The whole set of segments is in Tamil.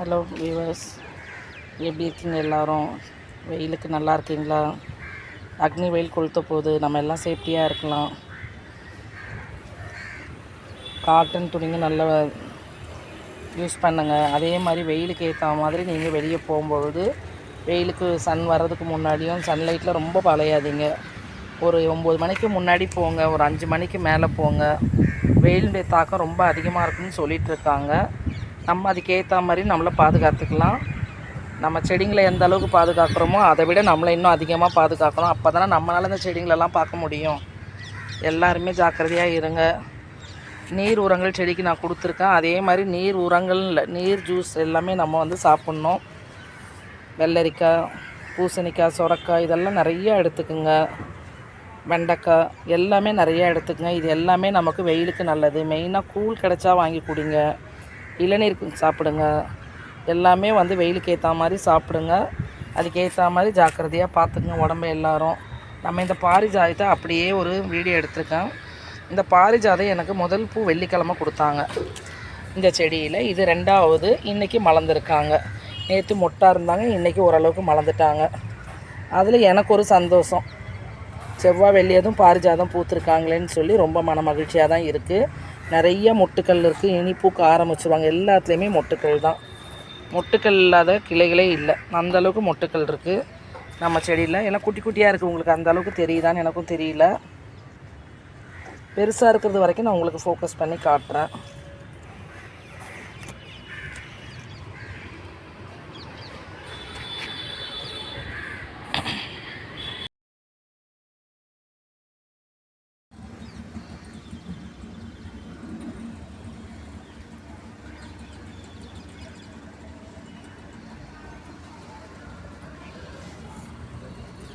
ஹலோ வியூவர்ஸ் எப்படி இருக்கீங்க எல்லாரும்? வெயிலுக்கு நல்லா இருக்கீங்களா? அக்னி வெயில் கொளுத்த போகுது. நம்ம எல்லாம் சேஃப்டியாக இருக்கலாம். காட்டன் துணிங்க நல்லா யூஸ் பண்ணுங்க. அதே மாதிரி வெயிலுக்கு ஏற்ற மாதிரி நீங்கள் வெளியே போகும்பொழுது வெயிலுக்கு சன் வர்றதுக்கு முன்னாடியும் சன்லைட்டில் ரொம்ப பழையாதீங்க. ஒரு ஒம்பது மணிக்கு முன்னாடி போங்க. ஒரு அஞ்சு மணிக்கு மேலே போங்க. வெயிலுடைய தாக்கம் ரொம்ப அதிகமாக இருக்குன்னு சொல்லிகிட்ருக்காங்க நம்ம அதுக்கேற்ற மாதிரி நம்மளை பாதுகாத்துக்கலாம். நம்ம செடிங்களை எந்த அளவுக்கு பாதுகாக்கிறோமோ அதை விட நம்மளை இன்னும் அதிகமாக பாதுகாக்கணும். அப்போ தானே நம்மளால் இந்த செடிங்களெல்லாம் பார்க்க முடியும். எல்லாருமே ஜாக்கிரதையாக இருங்க. நீர் உரங்கள் செடிக்கு நான் கொடுத்துருக்கேன். அதே மாதிரி நீர் உரங்கள் இல்லை நீர் ஜூஸ் எல்லாமே நம்ம வந்து சாப்பிட்ணும். வெள்ளரிக்காய் பூசணிக்காய் சுரக்காய் இதெல்லாம் நிறைய எடுத்துக்குங்க. வெண்டைக்காய் எல்லாமே நிறைய எடுத்துக்கங்க. இது எல்லாமே நமக்கு வெயிலுக்கு நல்லது. மெயினாக கூழ் கிடைச்சா வாங்கி குடிங்க. இளநீர் சாப்பிடுங்க. எல்லாமே வந்து வெயிலுக்கு ஏற்ற மாதிரி சாப்பிடுங்க. அதுக்கு ஏற்ற மாதிரி ஜாக்கிரதையாக பார்த்துக்குங்க உடம்ப எல்லாரும். நம்ம இந்த பாரிஜாதத்தை அப்படியே ஒரு வீடியோ எடுத்திருக்கேன். இந்த பாரிஜாதம் எனக்கு முதல் பூ வெள்ளிக்கிழமை கொடுத்தாங்க. இந்த செடியில் இது ரெண்டாவது இன்றைக்கி மலர்ந்துருக்காங்க. நேற்று மொட்டாக இருந்தாங்க இன்றைக்கி ஓரளவுக்கு மலர்ந்துட்டாங்க. அதில் எனக்கு ஒரு சந்தோஷம். செவ்வாய் வெள்ளியதும் பாரிஜாதம் பூத்துருக்காங்களேன்னு சொல்லி ரொம்ப மன மகிழ்ச்சியாக தான் இருக்குது நிறைய மொட்டுக்கல் இருக்குது இனி பூக்க ஆரம்பிச்சிருவாங்க. எல்லாத்துலேயுமே மொட்டுக்கல் தான். மொட்டுக்கல் இல்லாத கிளைகளே இல்லை. அந்த அளவுக்கு இருக்குது நம்ம செடியில். எல்லாம் குட்டி குட்டியாக இருக்குது உங்களுக்கு. அந்தளவுக்கு தெரியுதான்னு எனக்கும் தெரியல. பெருசாக இருக்கிறது வரைக்கும் நான் உங்களுக்கு ஃபோக்கஸ் பண்ணி காட்டுறேன்.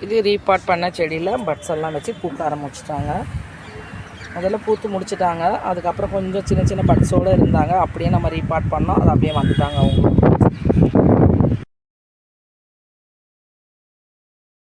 இது ரீபாட் பண்ண செடியில் பட்ஸ் எல்லாம் வச்சு பூக்க ஆரம்பிச்சிட்டாங்க. முதல்ல பூத்து முடிச்சிட்டாங்க. அதுக்கப்புறம் கொஞ்சம் சின்ன சின்ன பட்ஸோடு இருந்தாங்க. அப்படியே நம்ம ரீபாட் பண்ணோம். அது அப்படியே வந்துட்டாங்க அவங்க.